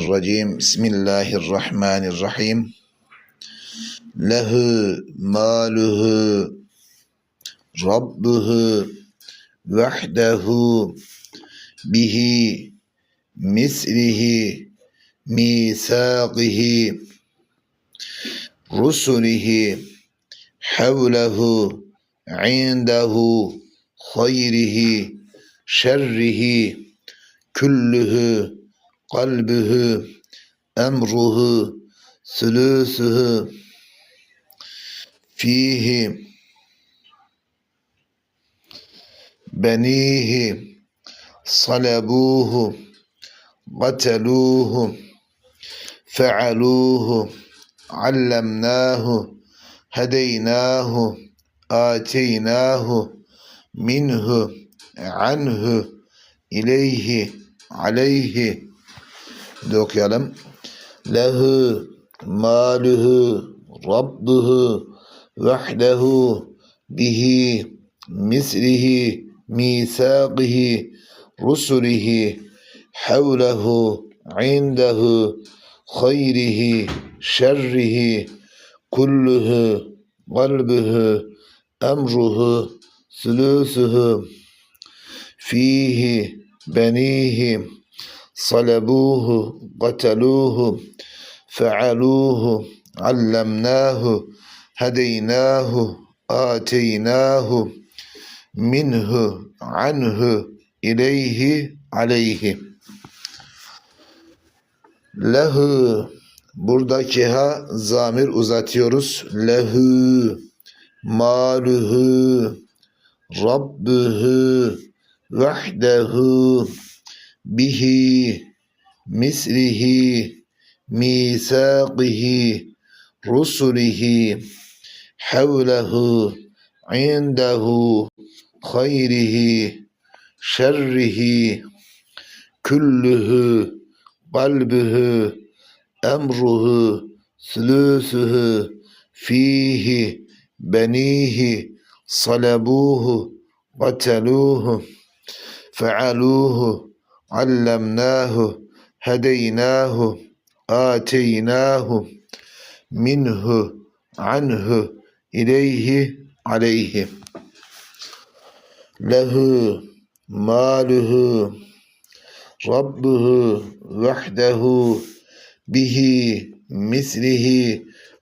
الرجيم بسم الله الرحمن الرحيم له ماله ربه وحده به مثله ميثاقه رسله حوله عنده خيره شره كله قلبه أمره ثلثه. فيه بنيه صلبوه قتلوه فعلوه علمناه هديناه آتيناه منه عنه إليه عليه. De okuyalım. Lehu maluhu rabbuhu vahdehu bihi mislihi misaqihi rusulihi havlehu indehu hayrihi şerrihi kulluhu kalbuhu emruhu sülüsühü fihi benihi salabuhu, qataluhu, fealuhu, allamnahu, hedeynahu, ateynahu, minhu, anhu, ileyhi, aleyhi. Lehu, buradaki ha zamir uzatıyoruz. Lehu, maluhu, rabbuhu, vahdehu, bihi mislihi misaqihi rusulihi havlehu indehu hayrihi şerrihi kulluhu kalbuhu emruhu sülüsühü fihi benihi salabuhu qataluhu fealuhu علمناه هديناه آتيناه منه عنه إليه عليه. له ماله ربه وحده به مثله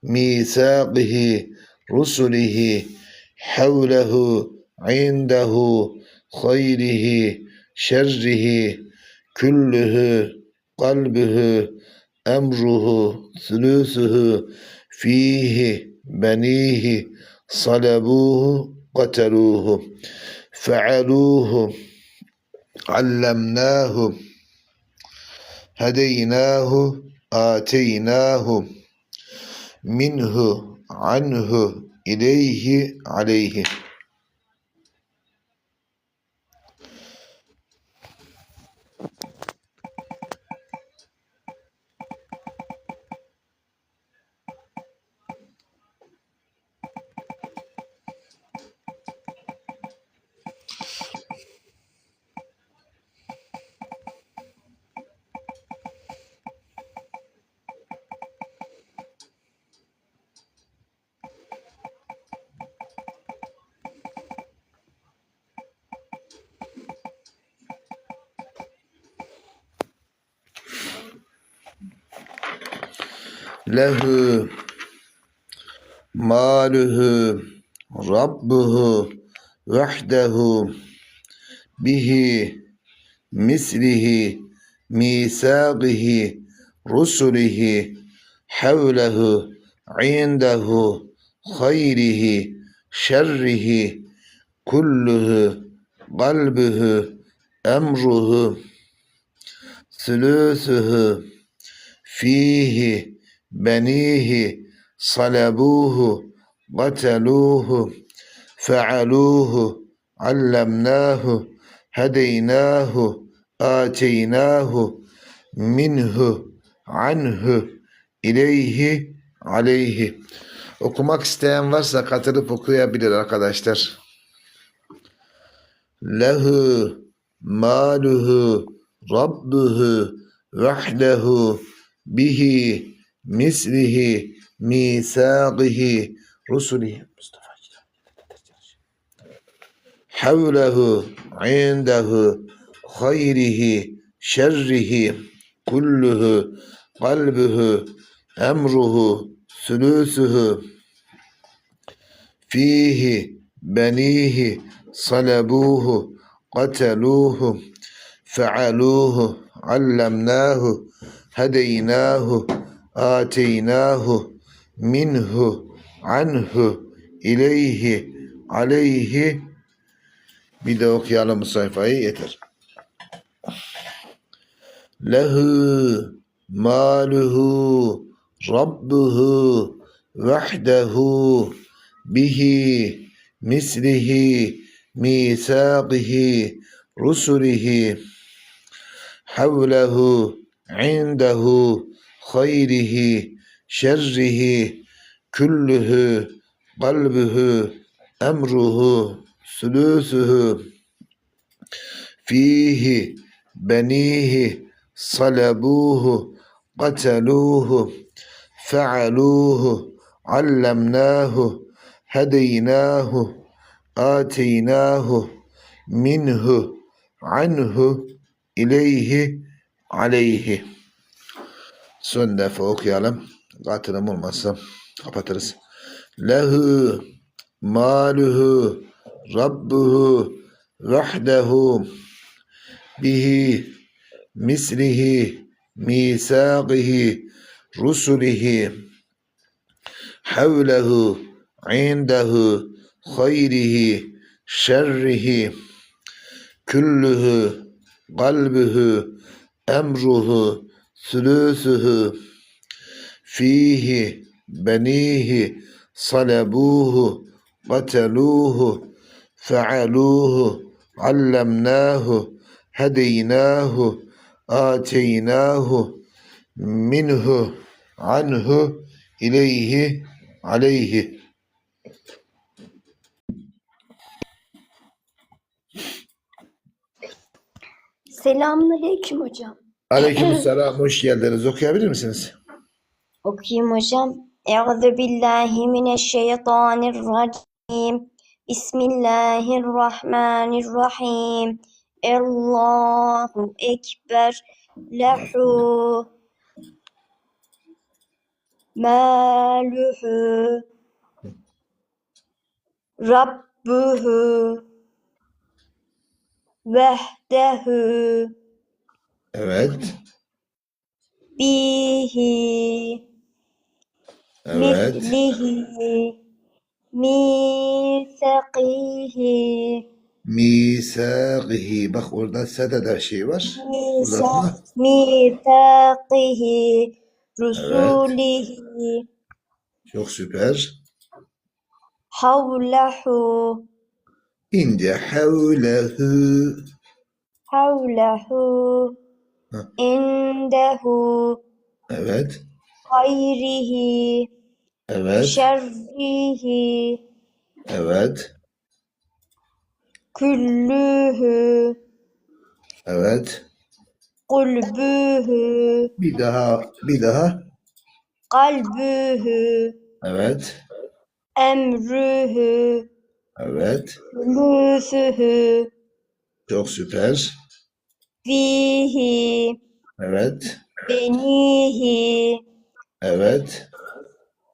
ميثاقه رسله حوله عنده خيره شره. Küllühü kalbühü emruhu sülüsühü fihi benihi salabuhu qataluhu fealuhu allemnahu hedeynahu ateynahu minhu anhu ileyhi aleyhi lehu maluhu rabbuhu vahdehu bihi mislihi misaqihi rusulihi havlehu indehu hayrihi şerrihi kulluhu kalbuhu emruhu sülüsühü fihi benihi salabuhu qataluhu fealuhu allemnahu hedeynahu ateynahu minhu anhu ileyhi aleyhi okumak isteyen varsa katılıp okuyabilir arkadaşlar. Lehu maluhu rabbuhu وحده به مثله ميثاقه رسله مصطفى حوله عنده خيره شره كله قلبه أمره ثلثه فيه بنيه صلبوه قتلوه فعلوه علمناه هديناه آتيناه منه عنه إليه عليه. بدوق على مصيفة إيه يتر له ماله ربه وحده به مثله ميثاقه رسله حوله عنده hayrihi şerrihi küllühü kalbühü emruhu sülüsühü. Fihi benihi salabuhu qataluhu fealuhu allemnahu hedeynahu ateynahu minhu anhu ileyhi aleyhi son defa okuyalım. Katılım olmazsa kapatırız. Lehu maluhu rabbuhu vahdehu bihi mislihi misaqihi rusulihi havlehu indehu hayrihi şerrihi küllühü kalbühü emruhu sülüsühü fihi benihi salabuhu قتلوه فعلوه علمناه هديناه آتيناه منه عنه إليه عليه Selamünaleyküm hocam. Aleykümselam hoş geldiniz. Okuyabilir misiniz? Okuyayım hocam. Euzu billahi mineşşeytanirracim. Bismillahirrahmanirrahim. Allahu ekber. Lehu maluhu Rabbuhu vehdehu Evet. bihi Evet. mislihi misakihi Misaqihi. Bak orada sedede şey var. Uzatma. misak misakihi rusulihi Çok süper. havlehu İnce havlehu. havlehu İndehu Evet. hayrihi Evet. şerrihi Evet. küllühü Evet. kulbühü Bir daha. Bir daha. kalbühü Evet. emrühü Evet. lüsühü Çok süper. Fihi Evet. benihi Evet.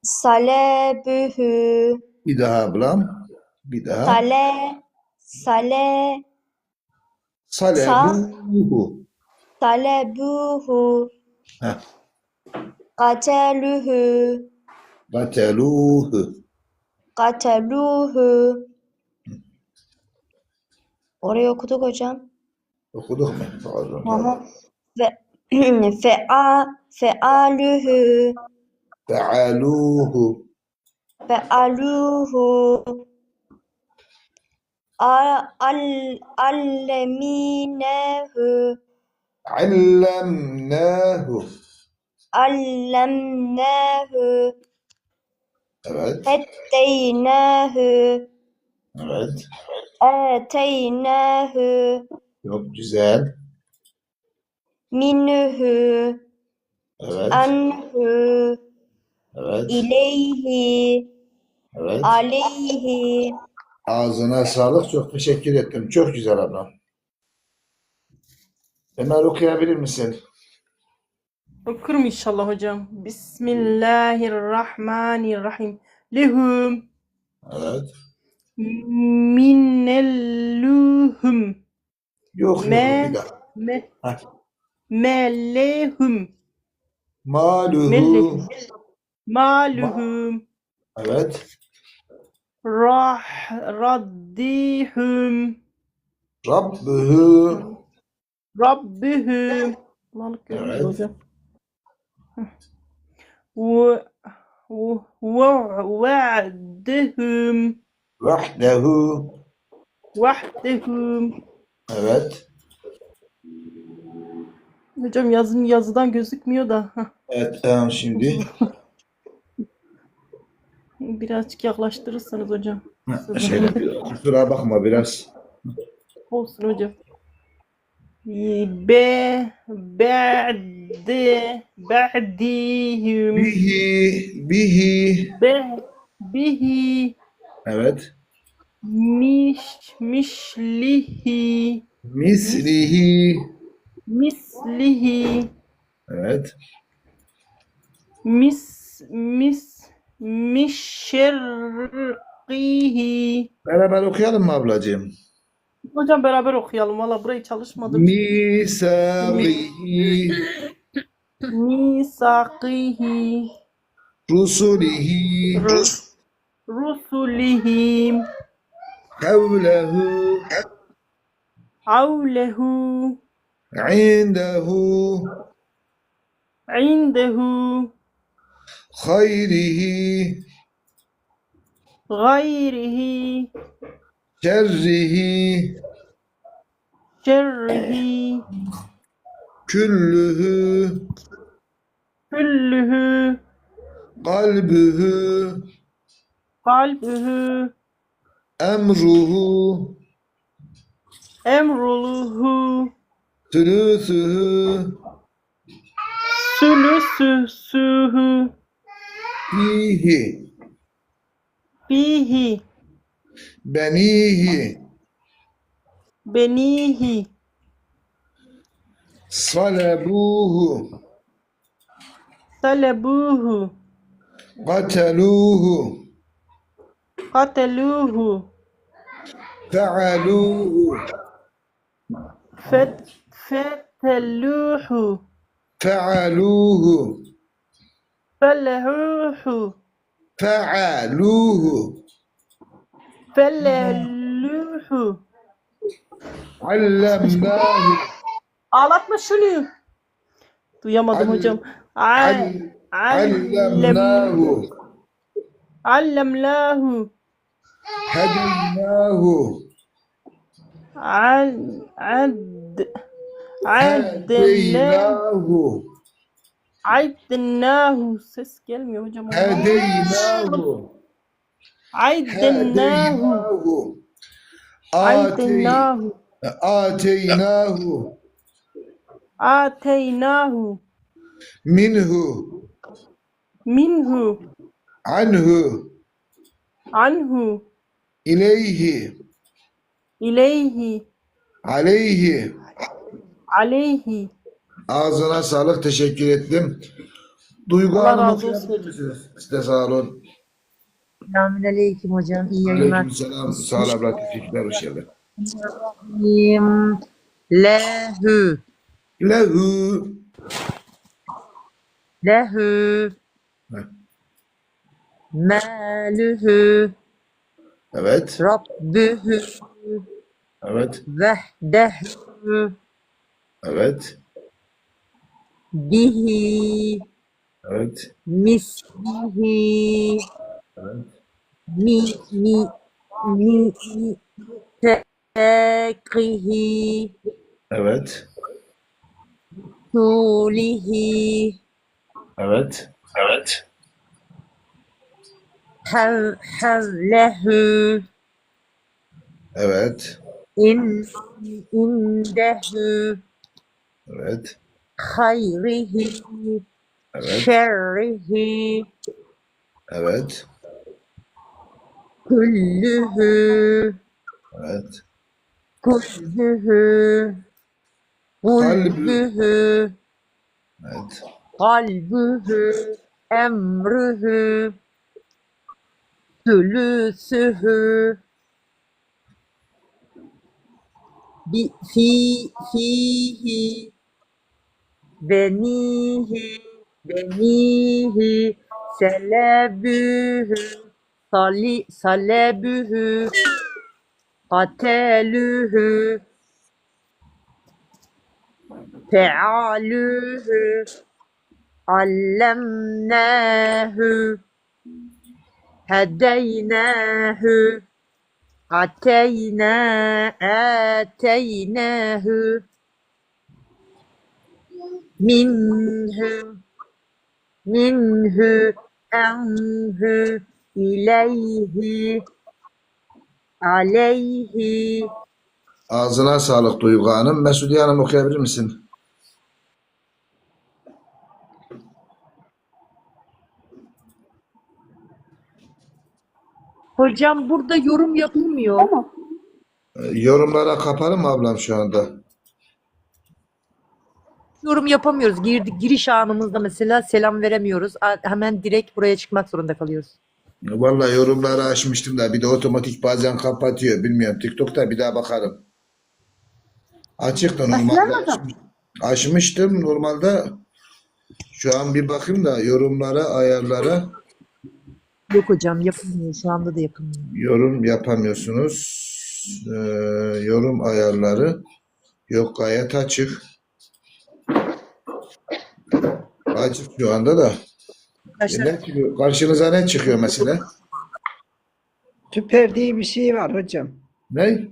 salebühü Bir daha ablam. Bir daha. sale sale Salebuhu. salebuhu Heh. katelühü Kateluhu. katelühü Orayı okuduk hocam. Okuduk mu? Ve fea fealühü Fealuhu. fealuhu al al alleminehu Allemnahu. allemnehu Evet. hetteynehu Evet. Çok güzel. minhu, Evet. anhu, Evet. ileyhi, Evet. aleyhi. Ağzına sağlık. Çok teşekkür ettim. Çok güzel ablam. Ömer okuyabilir misin? Okurum inşallah hocam. Bismillahirrahmanirrahim. Lehum Evet. minelluhum Yok yok Me- bir daha. me Heh. melehum Maluhu. mellehum maluhum Evet. rah raddihum Rabbuhu. rabbuhum Allah'lık görünüyor Evet. hocam. Ve ve va'dehum Vahdehu. vahdehum Evet. Hocam yazın yazıdan gözükmüyor da. Hah. Evet tamam şimdi. Birazcık yaklaştırırsanız hocam. Şey, kusura bakma biraz. Olsun hocam. Be ba'de ba'dihim Bihi. Bihi. be bihi Evet. Miş mişlihi Mislihi. mislihi Evet. mis mis mişşerqihi Beraber okuyalım mı ablacığım? Hocam beraber okuyalım. Valla burayı çalışmadım. Misaqihi. Misaqihi Rusulihi. Rus- rusulihim Kavlehu. havlehu Indehu. indehu Hayrihi. gayrihi Şerrihi. şerrihi Küllühü. küllühü Kalbühü. Emruhu. emruluhu Sülüsühü. sülüsüsühü Fihi. fihi Benihi. benihi Salabuhu. talebuhu Kateluhu. Kateluhu Fealuhu. fet feteluhu Fealuhu. felehuhu Fealuhu. feleluhu Allemnahu. Ağlatma şunu. Duyamadım Al- hocam. Al- Allem Allemnahu. allemlahu Hedeynahu. ad addena Hedeynahu. addinahu ses gelmiyor hocam. Hedeynahu. Atey- addinahu Ateynahu. ateynahu Minhu. minhu Anhu. anhu İleyhi. ileyhi Aleyhi. aleyhi Ağzına sağlık. Teşekkür ettim. Duygu Allah Hanım razı okuyabilir misiniz? Size sağ olun. Selamünaleyküm hocam. İyi yayınlar. Aleykümselam. Sağ ol abla. Teşekkürler. Hoş geldin. Bismillahirrahmanirrahim. Lehu. Lehu. Lehu. Heh. Maluhu. Evet. Rabbuhu. Evet. Vehdehu. Evet. Bihi. Evet. Mislihi. Evet. Mi. Mi. Mi. mi Tekihi. Evet. Tulihi. Evet. Evet. Hav, havlehu. Evet. In, indehu. Evet. hayrihi Evet. şerrihi Evet. küllühü Evet. küllühü kulbühü Evet. kalbühü emrühü sülüsühü bi fi fihi benihi benihi selebühü sali salebühü katelühü fealühü allemnâhü hedeynâhü ateyna ateynâhü minhü minhü enhü ileyhi aleyhi Ağzına sağlık Duygu Hanım. Mesudiye Hanım okuyabilir misin? Hocam burada yorum yapılmıyor. Tamam. Ee, Yorumlara kapalı mı ablam şu anda? Yorum yapamıyoruz. Girdik giriş anımızda mesela selam veremiyoruz. A- Hemen direkt buraya çıkmak zorunda kalıyoruz. Vallahi yorumları açmıştım da bir de otomatik bazen kapatıyor. Bilmiyorum. TikTok'ta bir daha bakarım. Açıktı normalde. Açmış- Açmıştım normalde. Şu an bir bakayım da yorumlara, ayarlara Yok hocam yapılmıyor. Şu anda da yapılmıyor. yorum yapamıyorsunuz. Ee, yorum ayarları yok gayet açık. Açık şu anda da. E ne çıkıyor? Karşınıza ne çıkıyor mesela? Süper diye bir şey var hocam. Ne?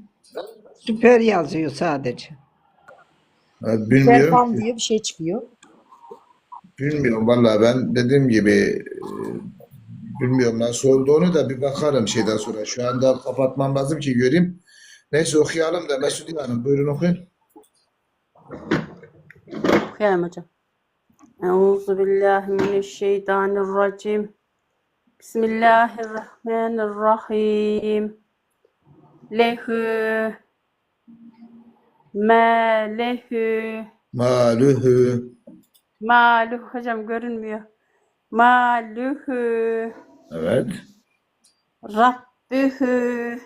Süper yazıyor sadece. Ha, bilmiyorum. Serkan ki. diye bir şey çıkıyor. Bilmiyorum vallahi ben dediğim gibi e, bilmiyorum nasıl olduğunu da bir bakarım şeyden sonra. Şu anda kapatmam lazım ki göreyim. Neyse okuyalım da Mesudiye Hanım buyurun okuyun. Okuyalım hocam. Euzu billahi mineşşeytanirracim. Bismillahirrahmanirrahim. Lehü ma lehü Malühü malüh hocam görünmüyor. Malühü evet. Rabbühü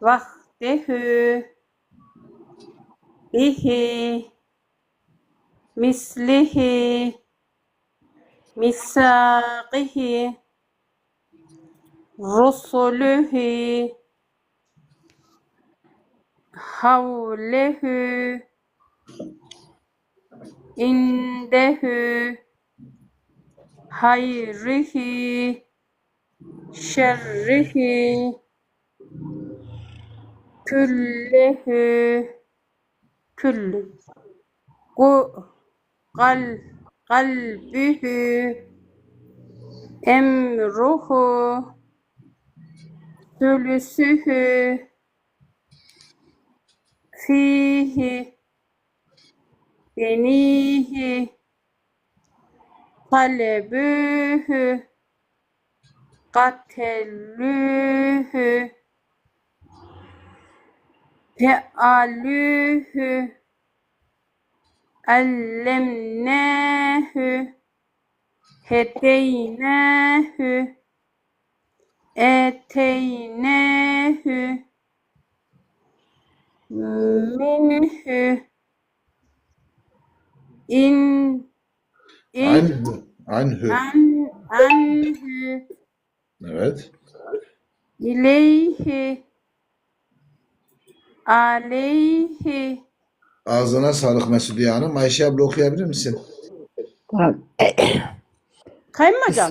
vahdehü bihi. Mislihi. Misaqihi. Rusulühü havlehü indehü hayrihi şerrihi küllehu küllü gu kal kalbühü emruhu sülüsühü fihi benihi talebühü katelühü fealühü ellemnehü. Hedeynehü. Eteynehü. Minhü in in Anhü. An anhü Evet. İleyhi aleyhi Ağzına sağlık Mesudiye Hanım. Ayşe abla okuyabilir misin? Kayınmacam.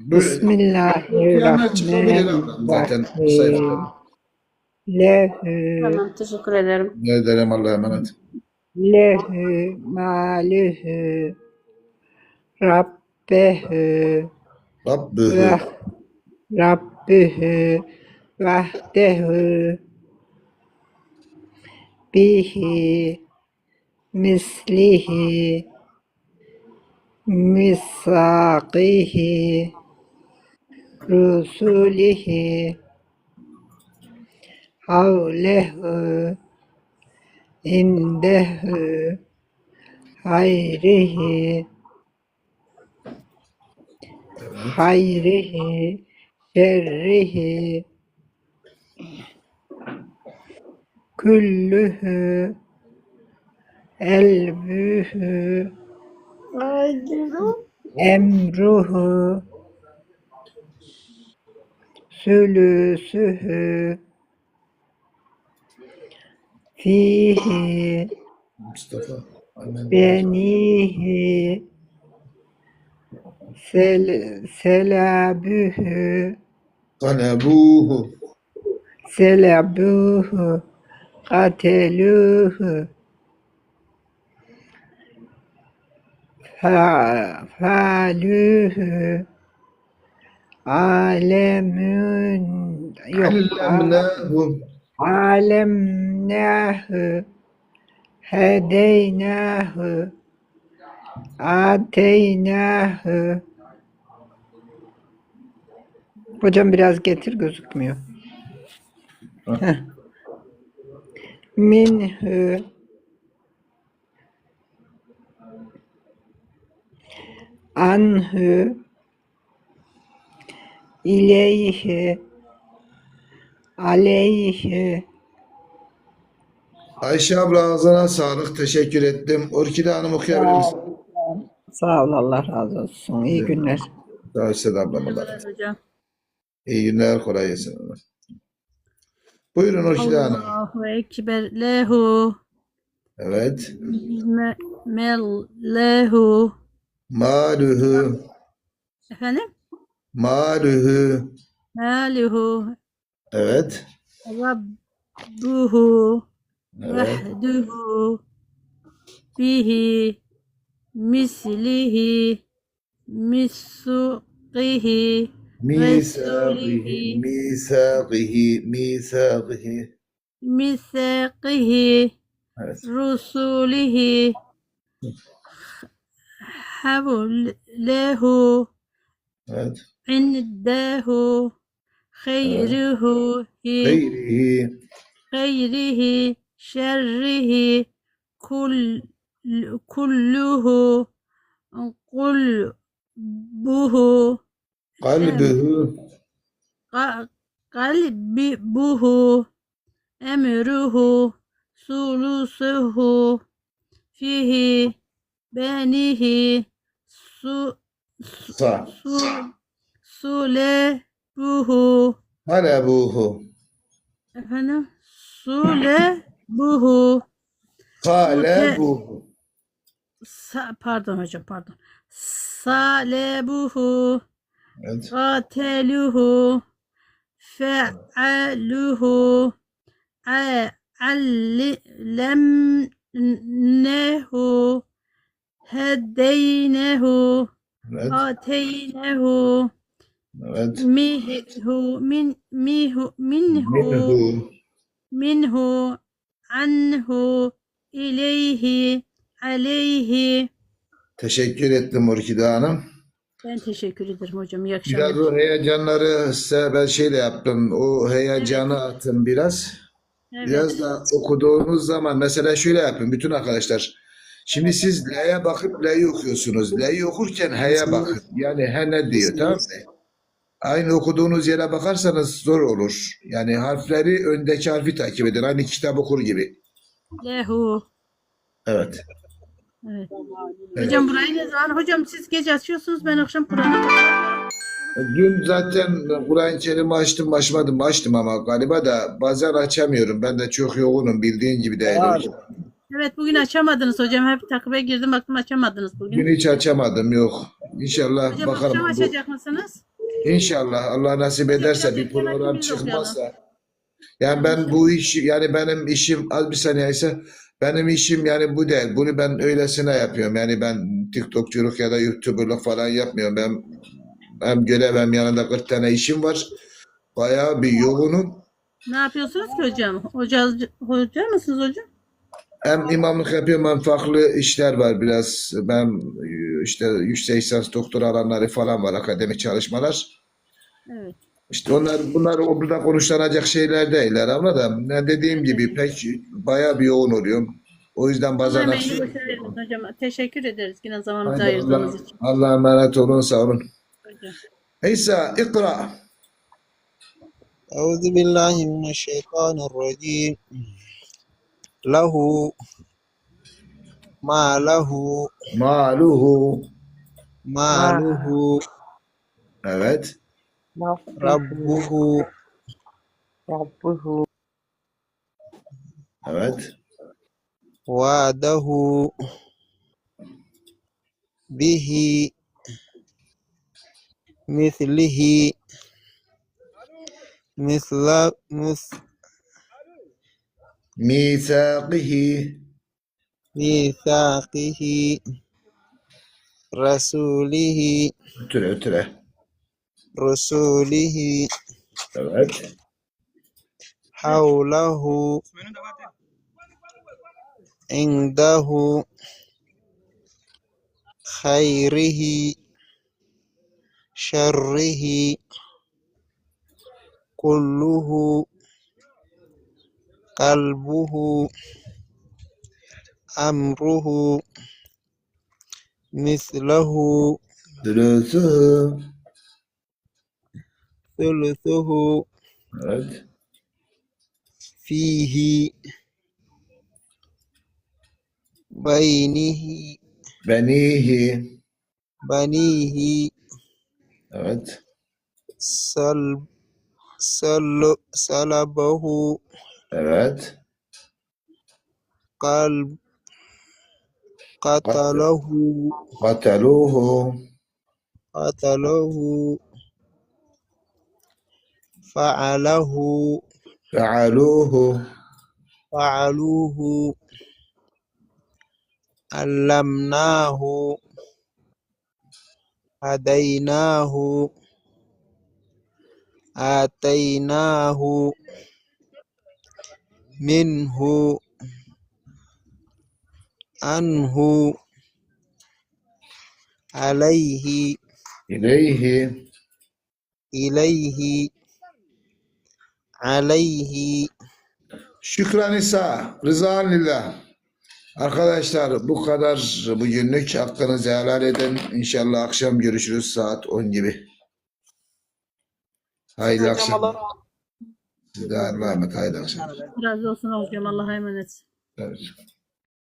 Bismillah. Buyurun. Okuyanlar çıkabilir ablam zaten sayfada. Bismillahirrahmanirrahim. Lehü, Tamam teşekkür ederim. Ne ederim Allah'a emanet. lehü, malühü, rabbehü, Rabbühü. vah, rabbühü, vahdehü, bihi, mislihi misaqihi rusulihi havlehu indehu hayrihi hayrihi şerrihi. Küllühü elbühü. Emruhu. Sülüsühü. Fihi. Mustafa. Benihi sel, selabühü Kalebuhu. selabuhu. Kateluhu fa, falühü alemun Allemnahu. alemnahu. Hedeynahu ateynahu Hocam biraz getir gözükmüyor. Heh. Minhu anhu ileyhi aleyhi Ayşe abla ağzına sağlık. Teşekkür ettim. Orkide Hanım okuyabilir misin? Sağ ol Allah razı olsun. İyi günler. Sağ ol Seda ablam. Allah razı olsun. Hocam. İyi günler. Kolay gelsin. Buyurun Orkide Hanım. Allahu Ekber lehu Evet. me, mel lehu Maluhu. efendim Maluhu. maluhu Evet. rabbuhu Evet. vahduhu bihi مثله مسقه ميثاقه ميثاقه ميثاقه ميثاقه رسوله حوله عنده خيره خيره. خيره شره كل كله قلبه قلبه. قلبه أمره ثلثه فيه بنيه سلبه. سلبه. قلبه قلبه Sa- pardon hocam pardon. Salebuhu, Evet. qateluhu, fe'aluhu, allemnehu, hedeynehu, Evet. ateynehu, Evet. mihu, min, mihu, minhu, Minhu. minhu, anhu, ileyhi, aleyhi. Teşekkür ettim Orkide Hanım. Ben teşekkür ederim hocam. İyi Biraz akşamlar. o heyecanları size ben şeyle yaptım. O heyecanı atın biraz. Evet. Biraz da okuduğunuz zaman mesela şöyle yapın bütün arkadaşlar. Şimdi siz L'ye bakıp L'yi okuyorsunuz. L'yi okurken H'ye bakın. Yani he ne diyor tamam mı? Aynı okuduğunuz yere bakarsanız zor olur. Yani harfleri öndeki harfi takip edin. Aynı kitap okur gibi. Lehu. Evet. Evet. Evet. Hocam burayı ne zaman? Hocam siz gece açıyorsunuz. Ben akşam Kur'an'a bakıyorum. Dün zaten Kur'an-ı Kerim'i açtım açmadım açtım ama galiba da bazen açamıyorum. Ben de çok yoğunum bildiğin gibi değil. Evet bugün açamadınız hocam. Hep takıba girdim baktım açamadınız bugün. Bugün hiç açamadım yok. İnşallah Hocam bakalım. akşam Bu- açacak mısınız? İnşallah Allah nasip ederse bir program çıkmazsa. Yani ben bu iş yani benim işim az bir saniye ise benim işim yani bu değil. Bunu ben öylesine yapıyorum. Yani ben TikTokçuluk ya da YouTuber'lık falan yapmıyorum. Ben hem görev hem yanında 40 tane işim var. Bayağı bir yoğunum. Ne yapıyorsunuz ki hocam? Hoca, hoca mısınız hocam? hem imamlık yapıyorum hem farklı işler var biraz. Ben işte yüksek lisans doktor alanları falan var akademik çalışmalar. Evet. İşte onlar bunlar o burada konuşulacak şeyler değiller ama da ne dediğim gibi pek bayağı bir yoğun oluyorum. O yüzden Allah bazen emeğini boşa vermesin hocam. Teşekkür ederiz yine zamanınızı Haydi ayırdığınız Allah- için. Allah'a emanet olun sağ olun. Hocam. İsa ikra. أعوذ بالله من الشيطان الرجيم له ما له Maluhu. ماله Evet. ربه. ربه. أبد. وعده. به. مثله. مثل ميثاقه. ميثاقه. رسوله. اتلع اتلع رسوله. حوله عنده خيره شره كله قلبه أمره مثله. ثلثه. فيه بينه. بنيه Evet. سلب سل سلبه. قلب قتله Kataluhu. قتله فعله Fealuhu. فعلوه علمناه هديناه آتيناه منه عنه عليه İleyhi. إليه aleyhi Şükran İsa, rızan. Arkadaşlar bu kadar bugünlük hakkınızı helal edin. İnşallah akşam görüşürüz saat 10 gibi. Hayırlı akşamlar. Size Allah'a emanet. Hayırlı akşamlar. Razı olsun hocam. Allah'a emanet. Evet.